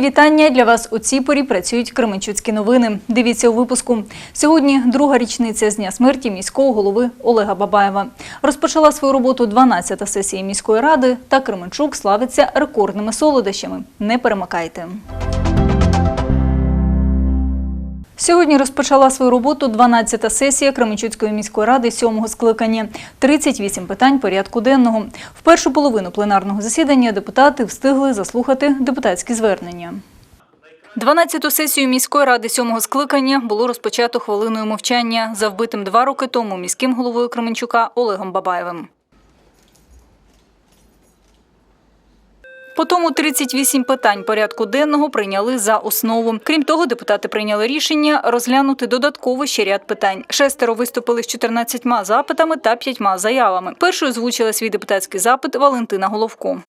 Вітання для вас у цій порі працюють Кременчуцькі новини. Дивіться у випуску. Сьогодні друга річниця з дня смерті міського голови Олега Бабаєва. Розпочала свою роботу 12-та сесія міської ради, та Кременчук славиться рекордними солодощами. Не перемикайте. Сьогодні розпочала свою роботу 12-та сесія Кременчуцької міської ради сьомого скликання. 38 питань порядку денного. В першу половину пленарного засідання депутати встигли заслухати депутатські звернення. 12-ту сесію міської ради сьомого скликання було розпочато хвилиною мовчання за вбитим два роки тому міським головою Кременчука Олегом Бабаєвим. По тому 38 питань порядку денного прийняли за основу. Крім того, депутати прийняли рішення розглянути додатково ще ряд питань. Шестеро виступили з 14 запитами та 5 заявами. Першою озвучила свій депутатський запит Валентина Головко.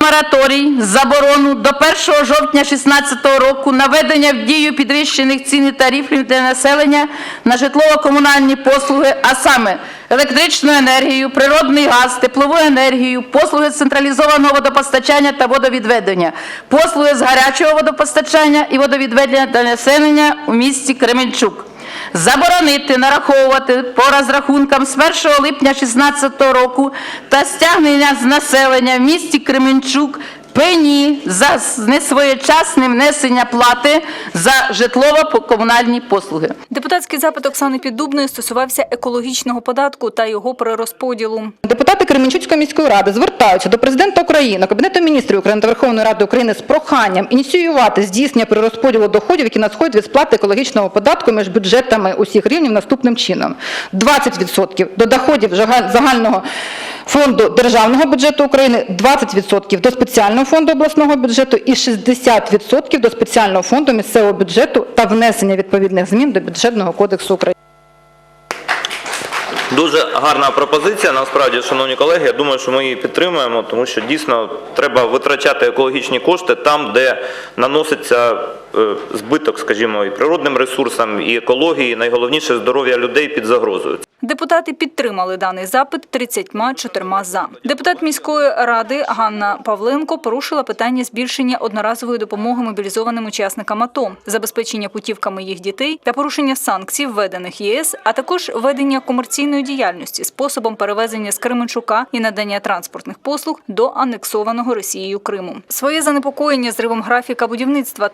Мораторій, заборону до 1 жовтня 2016 року наведення в дію підвищених цін і тарифів для населення на житлово-комунальні послуги, а саме електричну енергію, природний газ, теплову енергію, послуги централізованого водопостачання та водовідведення, послуги з гарячого водопостачання і водовідведення для населення у місті Кременчук. Заборонити нараховувати по розрахункам з 1 липня 2016 року та стягнення з населення в місті Кременчук пені за несвоєчасне внесення плати за житлово-комунальні послуги. Депутатський запит Оксани Піддубної стосувався екологічного податку та його перерозподілу. Депутати Кременчуцької міської ради звертаються до президента України, Кабінету міністрів України та Верховної Ради України з проханням ініціювати здійснення перерозподілу доходів, які надходять від сплати екологічного податку між бюджетами усіх рівнів наступним чином: 20% до доходів загального фонду державного бюджету України, 20% до спеціального фонду обласного бюджету і 60% до спеціального фонду місцевого бюджету та внесення відповідних змін до бюджетного кодексу України. Дуже гарна пропозиція. Насправді, шановні колеги, я думаю, що ми її підтримуємо, тому що дійсно треба витрачати екологічні кошти там, де наноситься збиток, скажімо, і природним ресурсам, і екології, і найголовніше здоров'я людей під загрозою. Депутати підтримали даний запит 34 за. Депутат міської ради Ганна Павленко порушила питання збільшення одноразової допомоги мобілізованим учасникам АТО, забезпечення путівками їх дітей та порушення санкцій, введених ЄС, а також ведення комерційної діяльності способом перевезення з Кременчука і надання транспортних послуг до анексованого Росією Криму. Своє занепокоєння зривом графіка будівництва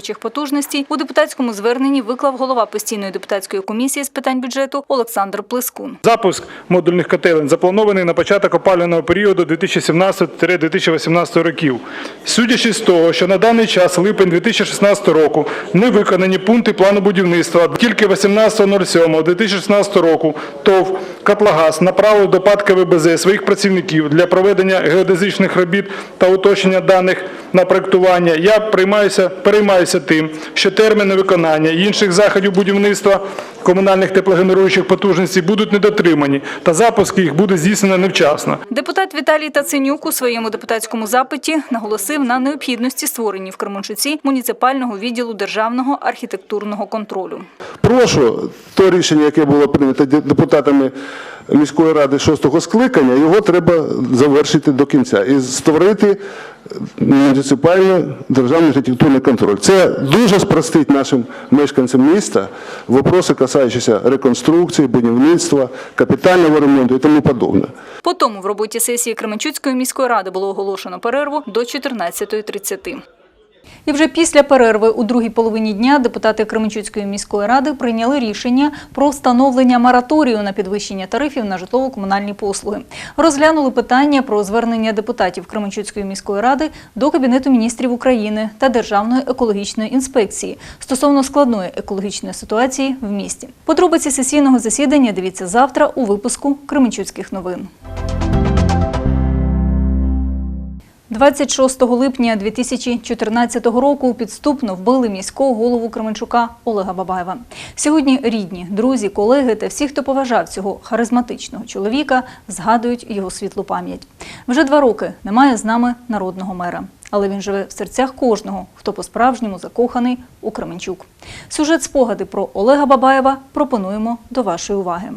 теплогенеруючих потужностей у депутатському зверненні виклав голова постійної депутатської комісії з питань бюджету Олександр Плескун. Запуск модульних котелень запланований на початок опалювального періоду 2017-2018 років. Судячи з того, що на даний час, липень 2016 року, не виконані пункти плану будівництва, тільки 18.07.2016 року ТОВ «Котлогаз» направив до ПАД КВБЗ своїх працівників для проведення геодезичних робіт та уточнення даних на проєктування. Я приймаюся, переймаюся тим, що терміни виконання і інших заходів будівництва комунальних теплогенеруючих потужностей будуть недотримані, та запуск їх буде здійснено невчасно. Депутат Віталій Таценюк у своєму депутатському запиті наголосив на необхідності створення в Кременчуці муніципального відділу державного архітектурного контролю. Прошу то рішення, яке було прийнято де- депутатами міської ради шостого скликання, його треба завершити до кінця і створити муніципальний державний архітектурний контроль. Це дуже спростить нашим мешканцям міста вопроси, касаючися реконструкції, будівництва, капітального ремонту і тому подобне. По тому в роботі сесії Кременчуцької міської ради було оголошено перерву до 14.30. І вже після перерви у другій половині дня депутати Кременчуцької міської ради прийняли рішення про встановлення мораторію на підвищення тарифів на житлово-комунальні послуги. Розглянули питання про звернення депутатів Кременчуцької міської ради до Кабінету міністрів України та Державної екологічної інспекції стосовно складної екологічної ситуації в місті. Подробиці сесійного засідання дивіться завтра у випуску Кременчуцьких новин. 26 липня 2014 року підступно вбили міського голову Кременчука Олега Бабаєва. Сьогодні рідні, друзі, колеги та всі, хто поважав цього харизматичного чоловіка, згадують його світлу пам'ять. Вже два роки немає з нами народного мера. Але він живе в серцях кожного, хто по-справжньому закоханий у Кременчук. Сюжет спогади про Олега Бабаєва пропонуємо до вашої уваги.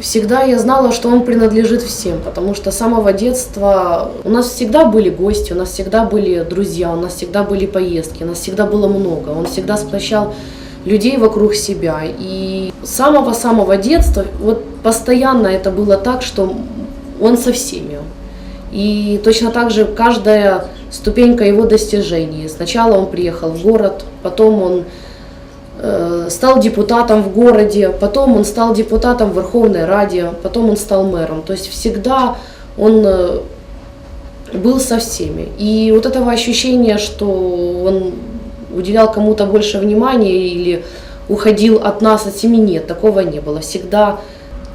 Всегда я знала, что он принадлежит всем, потому что с самого детства у нас всегда были гости, у нас всегда были друзья, у нас всегда были поездки, у нас всегда было много. Он всегда сплощал людей вокруг себя. И с самого-самого детства, вот постоянно это было так, что он со всеми. И точно так же каждая ступенька его достижений. Сначала он приехал в город, потом он стал депутатом в городе, потом он стал депутатом в Верховной Раде, потом он стал мэром. То есть всегда он э, был со всеми. И вот этого ощущения, что он уделял кому-то больше внимания или уходил от нас, от семьи, нет, такого не было. Всегда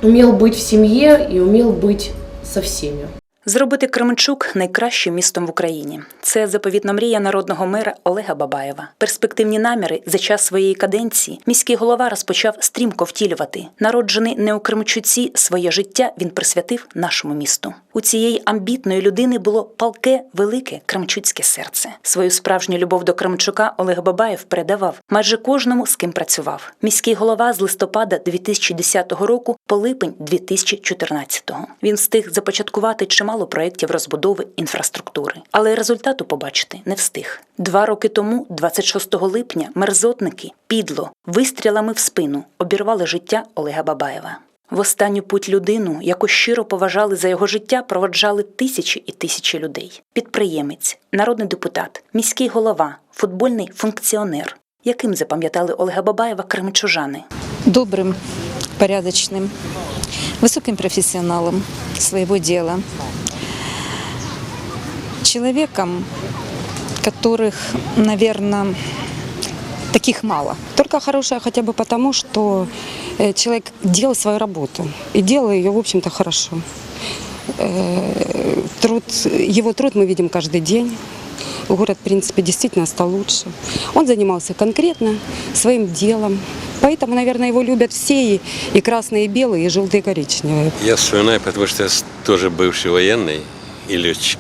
умел быть в семье и умел быть со всеми. Зробити Кременчук найкращим містом в Україні. Це заповітна мрія народного мера Олега Бабаєва. Перспективні наміри за час своєї каденції міський голова розпочав стрімко втілювати. Народжений не у Кременчуці, своє життя він присвятив нашому місту. У цієї амбітної людини було палке, велике кременчуцьке серце. Свою справжню любов до Кременчука Олег Бабаєв передавав майже кожному, з ким працював. Міський голова з листопада 2010 року по липень 2014. Він встиг започаткувати чимало проєктів розбудови інфраструктури, але результату побачити не встиг. Два роки тому, 26 липня, мерзотники підло вистрілами в спину обірвали життя Олега Бабаєва. В останню путь людину, яку щиро поважали за його життя, проводжали тисячі і тисячі людей. Підприємець, народний депутат, міський голова, футбольний функціонер. Яким запам'ятали Олега Бабаєва кременчужани? добрым, порядочным, высоким профессионалом своего дела. Человеком, которых, наверное, таких мало. Только хорошая хотя бы потому, что э, человек делал свою работу и делал ее, в общем-то, хорошо. Э, Труд, его труд мы видим каждый день. Город, в принципе, действительно стал лучше. Он занимался конкретно своим делом. Поэтому, наверное, его любят все, и, и красные, и белые, и желтые, и коричневые. Я вспоминаю, потому что я тоже бывший военный и летчик.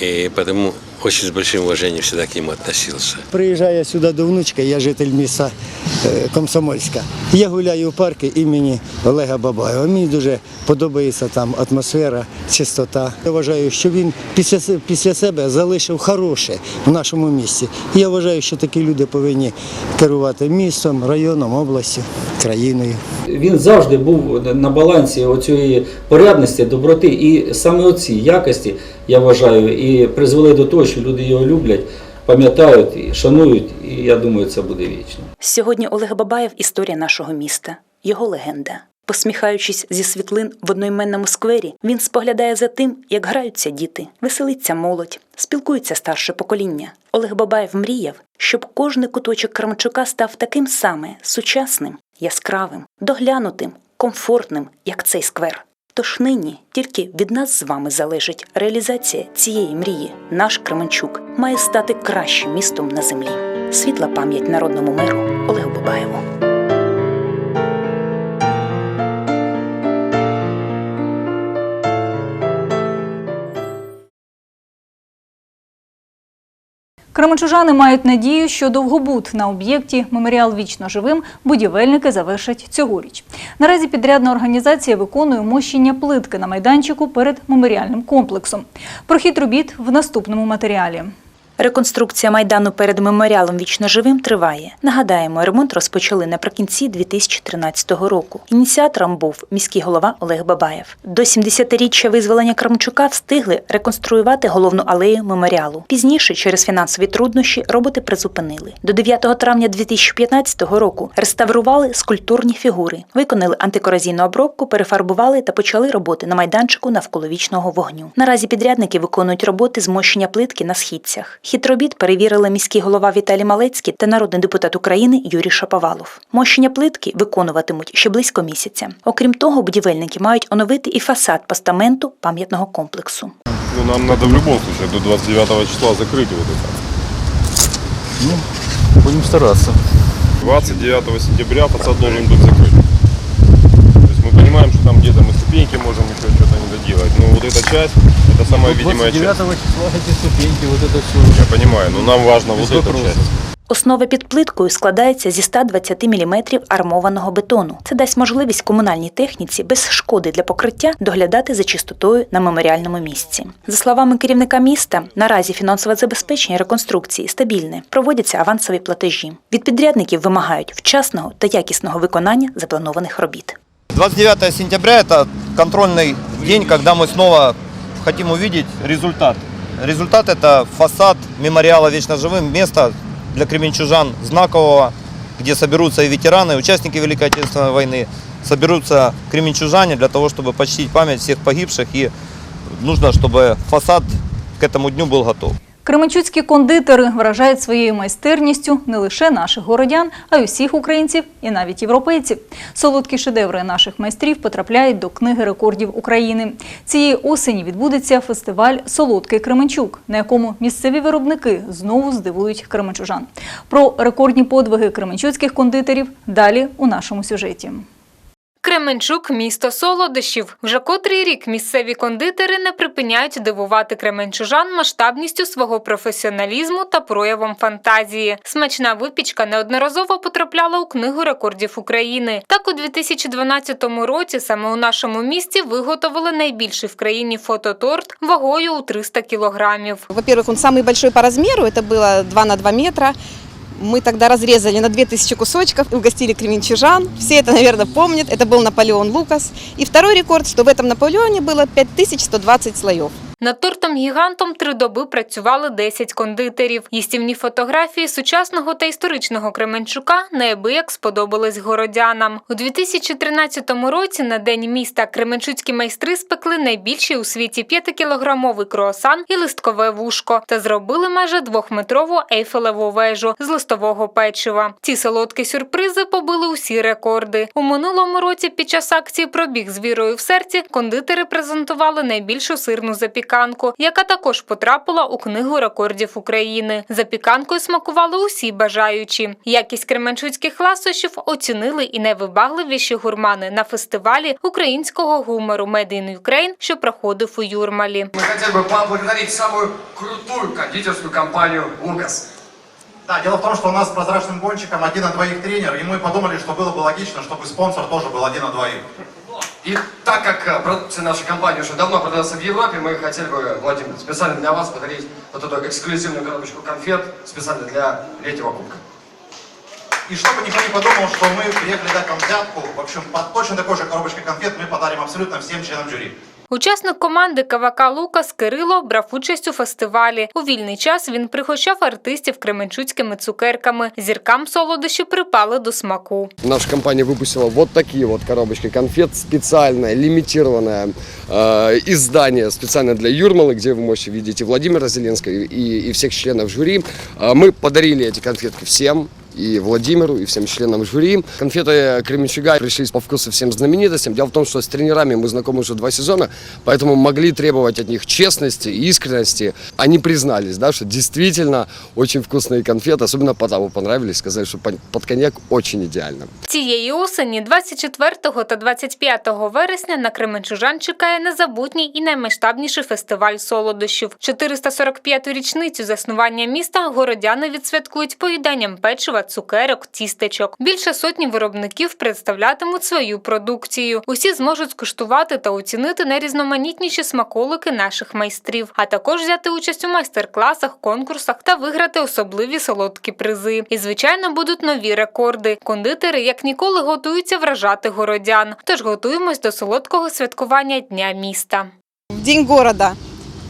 И потому очень с большим уважением всегда к нему относился. Приїжджаю сюди до внучки, я житель міста е, Комсомольська. Я гуляю у парку імені Олега Бабаєва. Мені дуже подобається там атмосфера, чистота. Я вважаю, що він після, після себе залишив хороше в нашому місті. І я вважаю, що такі люди повинні керувати містом, районом, областю, країною. Він завжди був на балансі оцієї порядності, доброти. І саме оці якості, я вважаю, і призвели до того, що люди його люблять, пам'ятають і шанують, і я думаю, це буде вічно. Сьогодні Олег Бабаєв історія нашого міста, його легенда. Посміхаючись зі світлин в одноіменному сквері, він споглядає за тим, як граються діти, веселиться молодь, спілкується старше покоління. Олег Бабаєв мріяв, щоб кожний куточок Крамчука став таким саме сучасним, яскравим, доглянутим, комфортним, як цей сквер. Тож нині тільки від нас з вами залежить реалізація цієї мрії. Наш Кременчук має стати кращим містом на землі. Світла пам'ять народному меру Олегу Бабаєву. Кременчужани мають надію, що довгобуд на об'єкті Меморіал вічно живим будівельники завершать цьогоріч. Наразі підрядна організація виконує мощення плитки на майданчику перед меморіальним комплексом. Прохід робіт в наступному матеріалі. Реконструкція майдану перед меморіалом вічно живим триває. Нагадаємо, ремонт розпочали наприкінці 2013 року. Ініціатором був міський голова Олег Бабаєв. До 70-річчя визволення Крамчука встигли реконструювати головну алею меморіалу. Пізніше, через фінансові труднощі, роботи призупинили. До 9 травня 2015 року реставрували скульптурні фігури, виконали антикоразійну обробку, перефарбували та почали роботи на майданчику навколо вічного вогню. Наразі підрядники виконують роботи з мощення плитки на східцях. Хід робіт перевірили міський голова Віталій Малецький та народний депутат України Юрій Шаповалов. Мощення плитки виконуватимуть ще близько місяця. Окрім того, будівельники мають оновити і фасад постаменту пам'ятного комплексу. Ну, нам надо в любом случае до 29 числа закрыть вот это. Ну, Будемо старатися. 29 сентября фасад должен быть закрыт. То есть мы понимаем, что там где-то мы ступеньки можем еще что-то не доделать. Но вот эта часть, это самая видимая часть. числа эти ступеньки, вот это все. Я понимаю, но нам важно вот эта часть. Основа під плиткою складається зі 120 мм армованого бетону. Це дасть можливість комунальній техніці без шкоди для покриття доглядати за чистотою на меморіальному місці. За словами керівника міста, наразі фінансове забезпечення реконструкції стабільне. Проводяться авансові платежі. Від підрядників вимагають вчасного та якісного виконання запланованих робіт. 29 сентября – это контрольный день, когда мы снова хотим увидеть результат. Результат – это фасад мемориала «Вечно живым», место для кременчужан знакового, где соберутся и ветераны, и участники Великой Отечественной войны, соберутся кременчужане для того, чтобы почтить память всех погибших, и нужно, чтобы фасад к этому дню был готов. Кременчуцькі кондитери вражають своєю майстерністю не лише наших городян, а й усіх українців і навіть європейців. Солодкі шедеври наших майстрів потрапляють до книги рекордів України. Цієї осені відбудеться фестиваль Солодкий Кременчук, на якому місцеві виробники знову здивують кременчужан. Про рекордні подвиги кременчуцьких кондитерів далі у нашому сюжеті. Кременчук місто солодощів. Вже котрий рік місцеві кондитери не припиняють дивувати кременчужан масштабністю свого професіоналізму та проявом фантазії. Смачна випічка неодноразово потрапляла у книгу рекордів України. Так у 2012 році саме у нашому місті виготовили найбільший в країні фототорт вагою у 300 кілограмів. Во-первых, он самый большой по размеру, это было 2 на 2 метра. Мы тогда разрезали на 2000 кусочков и угостили кременчужан. Все это, наверное, помнят. Это был Наполеон Лукас. И второй рекорд, что в этом Наполеоне было 5120 слоев. Над тортом-гігантом три доби працювали 10 кондитерів. Їстівні фотографії сучасного та історичного Кременчука неабияк сподобались городянам. У 2013 році на День міста кременчуцькі майстри спекли найбільший у світі 5-кілограмовий круасан і листкове вушко та зробили майже двохметрову ейфелеву вежу з листового печива. Ці солодкі сюрпризи побили усі рекорди. У минулому році під час акції Пробіг з вірою в серці кондитери презентували найбільшу сирну запіканку, яка також потрапила у книгу рекордів України. Запіканкою смакували усі бажаючі. Якість кременчуцьких ласощів оцінили і найвибагливіші гурмани на фестивалі українського гумору Made in Ukraine, що проходив у Юрмалі. Мы хотели бы поблагодарить самую крутую кондитерскую компанию «Лукас». Да, дело в том, что у нас с прозрачным гонщиком один на двоих тренер, и мы подумали, что было бы логично, чтобы спонсор тоже был один на двоих. И так как э, продукция нашей компании уже давно продается в Европе, мы хотели бы, Владимир, специально для вас подарить вот эту эксклюзивную коробочку конфет специально для летнего кубка. И чтобы никто не подумал, что мы приехали дать вам взятку, в общем, под точно такой же коробочкой конфет мы подарим абсолютно всем членам жюри. Учасник команди КВК Лукас Кирило брав участь у фестивалі. У вільний час він пригощав артистів кременчуцькими цукерками. Зіркам солодощі припали до смаку. Наша компания выпустила вот такие вот коробочки конфет, специальное, лимитированное э, издание специально для Юрмалы, где вы можете видеть и Владимира Зеленского, и, и всех членов жюри. Э, мы подарили эти конфетки всем, и Владимиру, и всем членам жюри. Конфеты Кременчуга пришлись по вкусу всем знаменитостям. Дело в том, что с тренерами мы знакомы уже два сезона, поэтому могли требовать от них честности и искренности. Они признались, да, что действительно очень вкусные конфеты, особенно Потапу понравились, сказали, что под под коньяк очень идеально. Цієї осені, 24 та 25 вересня, на Кременчужан чекає незабутній і наймасштабніший фестиваль солодощів. 445-ту річницю заснування міста городяни відсвяткують поїданням печива, цукерок, тістечок. Більше сотні виробників представлятимуть свою продукцію. Усі зможуть скуштувати та оцінити найрізноманітніші смаколики наших майстрів, а також взяти участь у майстер-класах, конкурсах та виграти особливі солодкі призи. І звичайно будуть нові рекорди. Кондитери як ніколи готуються вражати городян. Тож готуємось до солодкого святкування Дня міста. В День города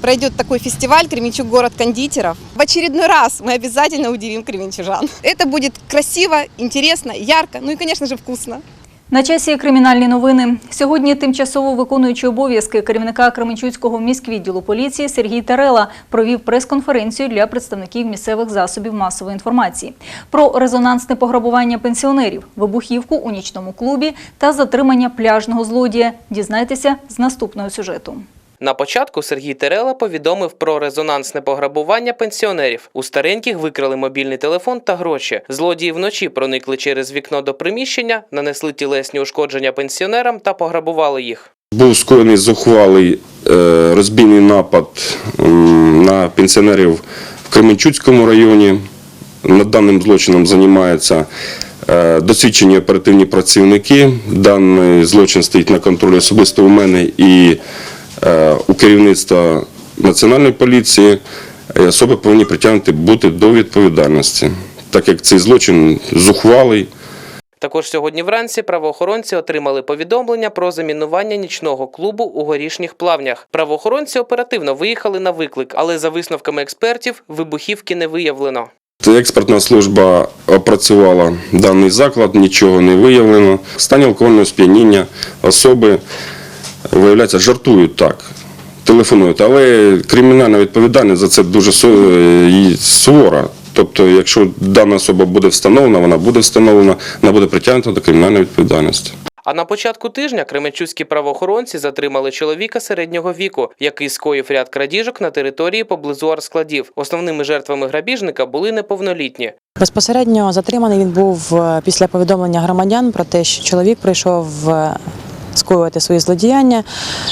пройдет такой фестиваль «Кременчук. Город кондитеров». В очередной раз мы обязательно удивим кременчужан. Это будет красиво, интересно, ярко, ну и, конечно же, вкусно. На часі кримінальні новини. Сьогодні тимчасово виконуючий обов'язки керівника Кременчуцького міськвідділу поліції Сергій Тарела провів прес-конференцію для представників місцевих засобів масової інформації про резонансне пограбування пенсіонерів, вибухівку у нічному клубі та затримання пляжного злодія. Дізнайтеся з наступного сюжету. На початку Сергій Терела повідомив про резонансне пограбування пенсіонерів. У стареньких викрали мобільний телефон та гроші. Злодії вночі проникли через вікно до приміщення, нанесли тілесні ушкодження пенсіонерам та пограбували їх. Був скоєний зухвалий е, розбійний напад на пенсіонерів в Кременчуцькому районі. Над даним злочином займаються е, досвідчені оперативні працівники. Даний злочин стоїть на контролі особисто у мене і у керівництва Національної поліції. І Особи повинні притягнути бути до відповідальності, так як цей злочин зухвалий. Також сьогодні вранці правоохоронці отримали повідомлення про замінування нічного клубу у горішніх плавнях. Правоохоронці оперативно виїхали на виклик, але за висновками експертів вибухівки не виявлено. Експертна служба опрацювала даний заклад, нічого не виявлено. Стані алкогольного сп'яніння особи, виявляється, жартують так, телефонують, але кримінальна відповідальність за це дуже су- е, сувора. Тобто, якщо дана особа буде встановлена, вона буде встановлена, вона буде притягнута до кримінальної відповідальності. А на початку тижня кременчуцькі правоохоронці затримали чоловіка середнього віку, який скоїв ряд крадіжок на території поблизу арскладів. Основними жертвами грабіжника були неповнолітні. Безпосередньо затриманий він був е, після повідомлення громадян про те, що чоловік прийшов е, скоювати свої злодіяння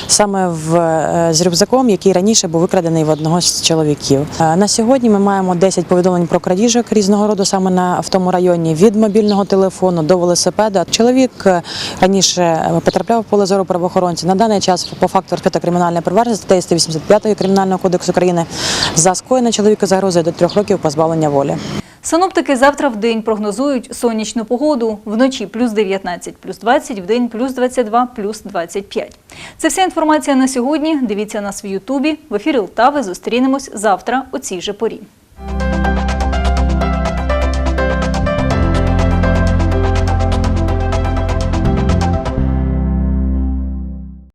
саме в, е, з рюкзаком, який раніше був викрадений в одного з чоловіків. Е, На сьогодні ми маємо 10 повідомлень про крадіжок різного роду саме на в тому районі від мобільного телефону до велосипеда. Чоловік е, раніше потрапляв в поле зору правоохоронців. На даний час по факту розпито кримінальне провадження статтею 185 Кримінального кодексу України за скоєне чоловіка загрозою до трьох років позбавлення волі. Синоптики завтра в день прогнозують сонячну погоду. Вночі плюс 19, плюс 20, в день плюс 22, плюс 25. Це вся інформація на сьогодні. Дивіться нас в Ютубі. В ефірі Лтави зустрінемось завтра у цій же порі.